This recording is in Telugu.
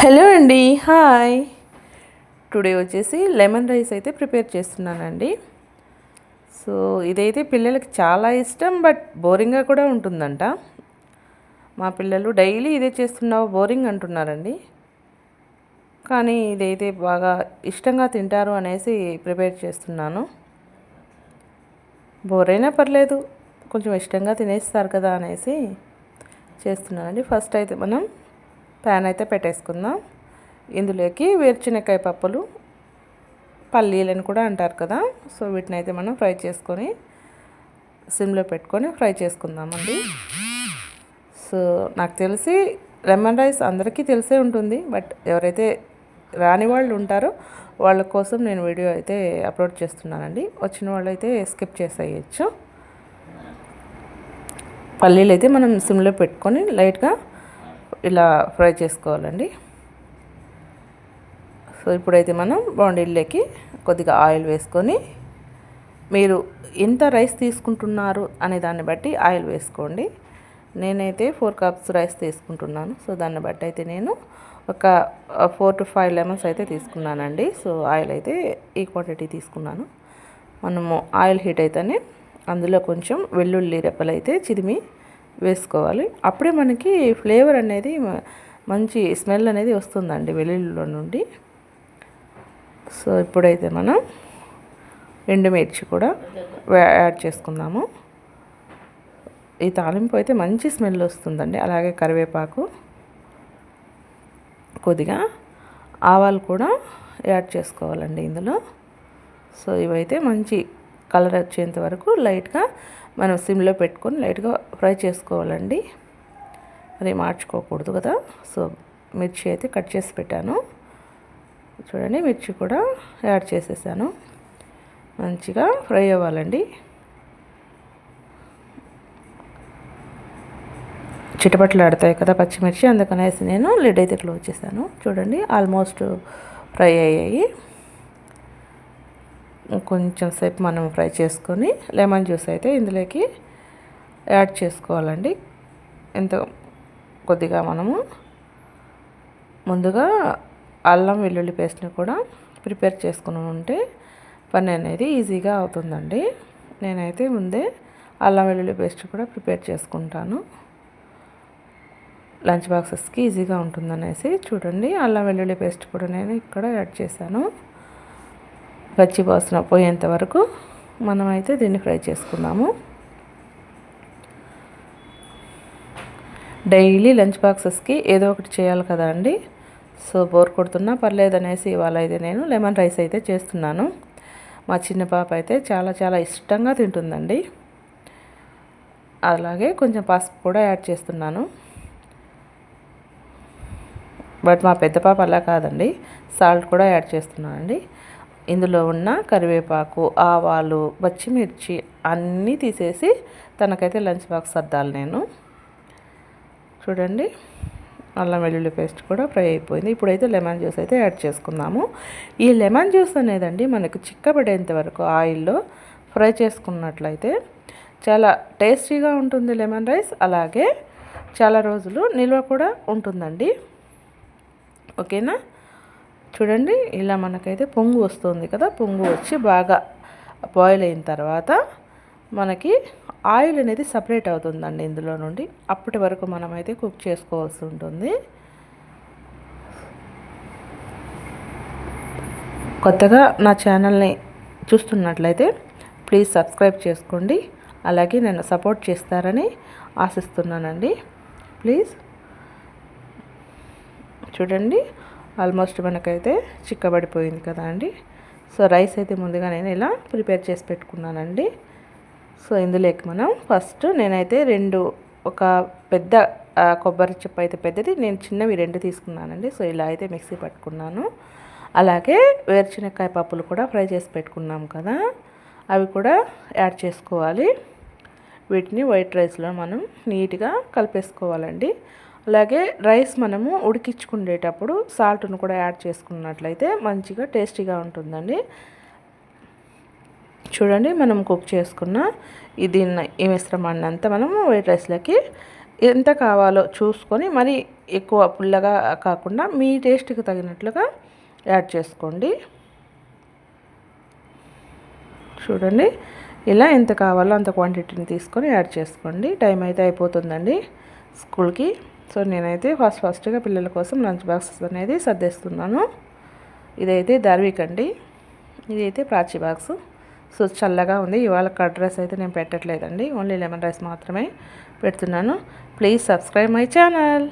హలో అండి హాయ్. టుడే వచ్చేసి లెమన్ రైస్ అయితే ప్రిపేర్ చేస్తున్నానండి. సో ఇదైతే పిల్లలకి చాలా ఇష్టం బట్ బోరింగ్గా కూడా ఉంటుందంట. మా పిల్లలు డైలీ ఇదే చేస్తున్నావు బోరింగ్ అంటున్నారండి. కానీ ఇదైతే బాగా ఇష్టంగా తింటారు అనేసి ప్రిపేర్ చేస్తున్నాను. బోర్ అయినా పర్లేదు కొంచెం ఇష్టంగా తినేస్తారు కదా అనేసి చేస్తున్నానండి. ఫస్ట్ అయితే మనం ప్యాన్ అయితే పెట్టేసుకుందాం. ఇందులోకి వేరుశనక్కాయ పప్పులు పల్లీలని కూడా అంటారు కదా. సో వీటిని అయితే మనం ఫ్రై చేసుకొని సిమ్లో పెట్టుకొని ఫ్రై చేసుకుందామండి. సో నాకు తెలిసి లెమన్ రైస్ అందరికీ తెలిసే ఉంటుంది. బట్ ఎవరైతే రాని వాళ్ళు ఉంటారో వాళ్ళ కోసం నేను వీడియో అయితే అప్లోడ్ చేస్తున్నానండి. వచ్చిన వాళ్ళు అయితే స్కిప్ చేసేయచ్చు. పల్లీలు అయితే మనం సిమ్లో పెట్టుకొని లైట్గా ఇలా ఫ్రై చేసుకోవాలండి. సో ఇప్పుడైతే మనం బాండీల్లోకి కొద్దిగా ఆయిల్ వేసుకొని మీరు ఎంత రైస్ తీసుకుంటున్నారు అనే దాన్ని బట్టి ఆయిల్ వేసుకోండి. నేనైతే ఫోర్ కప్స్ రైస్ తీసుకుంటున్నాను. సో దాన్ని బట్టి అయితే నేను ఒక ఫోర్ టు ఫైవ్ లెమన్స్ అయితే తీసుకున్నానండి. సో ఆయిల్ అయితే ఈ క్వాంటిటీ తీసుకున్నాను. మనము ఆయిల్ హీట్ అయితేనే అందులో కొంచెం వెల్లుల్లి రెప్పలు అయితే చిదిమి వేసుకోవాలి. అప్పుడే మనకి ఫ్లేవర్ అనేది మంచి స్మెల్ అనేది వస్తుందండి వెల్లుల్లిలో నుండి. సో ఇప్పుడైతే మనం ఎండుమిర్చి కూడా యాడ్ చేసుకుందాము. ఈ తాలింపు అయితే మంచి స్మెల్ వస్తుందండి. అలాగే కరివేపాకు కొద్దిగా ఆవాలు కూడా యాడ్ చేసుకోవాలండి ఇందులో. సో ఇవైతే మంచి కలర్ వచ్చేంత వరకు లైట్గా మనం సిమ్లో పెట్టుకొని లైట్గా ఫ్రై చేసుకోవాలండి. మరి మార్చుకోకూడదు కదా. సో మిర్చి అయితే కట్ చేసి పెట్టాను. చూడండి మిర్చి కూడా యాడ్ చేసేసాను. మంచిగా ఫ్రై అవ్వాలండి. చిటపట్లు ఆడతాయి కదా పచ్చిమిర్చి అందుకనేసి నేను లిడ్ అయితే క్లోజ్ చేశాను. చూడండి ఆల్మోస్ట్ ఫ్రై అయ్యాయి. కొంచెం సేపు మనం ఫ్రై చేసుకొని లెమన్ జ్యూస్ అయితే ఇందులోకి యాడ్ చేసుకోవాలండి. ఎంత కొద్దిగా మనము ముందుగా అల్లం వెల్లుల్లి పేస్ట్ని కూడా ప్రిపేర్ చేసుకుని ఉంటే పని అనేది ఈజీగా అవుతుందండి. నేనైతే ముందే అల్లం వెల్లుల్లి పేస్ట్ కూడా ప్రిపేర్ చేసుకుంటాను. లంచ్ బాక్సెస్కి ఈజీగా ఉంటుందనేసి చూడండి. అల్లం వెల్లుల్లి పేస్ట్ కూడా నేను ఇక్కడ యాడ్ చేశాను. పచ్చి వాసన పోయేంత వరకు మనమైతే దీన్ని ఫ్రై చేసుకుందాము. డైలీ లంచ్ బాక్సెస్కి ఏదో ఒకటి చేయాలి కదా అండి. సో బోర్ కొడుతున్నా పర్లేదు అనేసి ఇవాళ అయితే నేను లెమన్ రైస్ అయితే చేస్తున్నాను. మా చిన్న పాప అయితే చాలా చాలా ఇష్టంగా తింటుందండి. అలాగే కొంచెం పసుపు కూడా యాడ్ చేస్తున్నాను. బట్ మా పెద్ద పాప అలా కాదండి. సాల్ట్ కూడా యాడ్ చేస్తున్నానండి. ఇందులో ఉన్న కరివేపాకు ఆవాలు పచ్చిమిర్చి అన్నీ తీసేసి తనకైతే లంచ్ బాక్స్ సర్దాలి నేను. చూడండి అల్లం వెల్లుల్లి పేస్ట్ కూడా ఫ్రై అయిపోయింది. ఇప్పుడైతే లెమన్ జ్యూస్ అయితే యాడ్ చేసుకుందాము. ఈ లెమన్ జ్యూస్ అనేదండి మనకు చిక్కబడేంత వరకు ఆయిల్లో ఫ్రై చేసుకున్నట్లయితే చాలా టేస్టీగా ఉంటుంది లెమన్ రైస్. అలాగే చాలా రోజులు నిల్వ కూడా ఉంటుందండి. ఓకేనా? చూడండి ఇలా మనకైతే పొంగు వస్తుంది కదా పొంగు వచ్చి బాగా బాయిల్ అయిన తర్వాత మనకి ఆయిల్ అనేది సపరేట్ అవుతుందండి ఇందులో నుండి. అప్పటి వరకు మనమైతే కుక్ చేసుకోవాల్సి ఉంటుంది. కొత్తగా నా ఛానల్ని చూస్తున్నట్లయితే ప్లీజ్ సబ్స్క్రైబ్ చేసుకోండి. అలాగే నన్ను సపోర్ట్ చేస్తారని ఆశిస్తున్నానండి. ప్లీజ్ చూడండి ఆల్మోస్ట్ మనకైతే చిక్కబడిపోయింది కదా అండి. సో రైస్ అయితే ముందుగా నేను ఇలా ప్రిపేర్ చేసి పెట్టుకున్నానండి. సో ఇందులోకి మనం ఫస్ట్ నేనైతే రెండు ఒక పెద్ద కొబ్బరి చెప్పు అయితే పెద్దది నేను చిన్నవి రెండు తీసుకున్నానండి. సో ఇలా అయితే మిక్సీ పట్టుకున్నాను. అలాగే వేరుశనక్కాయ పప్పులు కూడా ఫ్రై చేసి పెట్టుకున్నాం కదా. అవి కూడా యాడ్ చేసుకోవాలి. వీటిని వైట్ రైస్లో మనం నీట్గా కలిపేసుకోవాలండి. అలాగే రైస్ మనము ఉడికించుకునేటప్పుడు సాల్ట్ను కూడా యాడ్ చేసుకున్నట్లయితే మంచిగా టేస్టీగా ఉంటుందండి. చూడండి మనం కుక్ చేసుకున్న ఇది ఈ మిశ్రమాన్ని అంతా మనము వైట్ రైస్లోకి ఎంత కావాలో చూసుకొని మరి ఎక్కువ పుల్లగా కాకుండా మీ టేస్ట్కి తగినట్లుగా యాడ్ చేసుకోండి. చూడండి ఇలా ఎంత కావాలో అంత క్వాంటిటీని తీసుకొని యాడ్ చేసుకోండి. టైం అయితే అయిపోతుందండి స్కూల్కి. సో నేనైతే ఫస్ట్ ఫస్ట్గా పిల్లల కోసం లంచ్ బాక్స్ అనేది సర్దేస్తున్నాను. ఇదైతే దర్విక్ అండి. ఇదైతే ప్రాచీ బాక్స్. సో చల్లగా ఉంది. ఇవాళ కట్ రైస్ అయితే నేను పెట్టట్లేదండి. ఓన్లీ లెమన్ రైస్ మాత్రమే పెడుతున్నాను. Please subscribe my channel.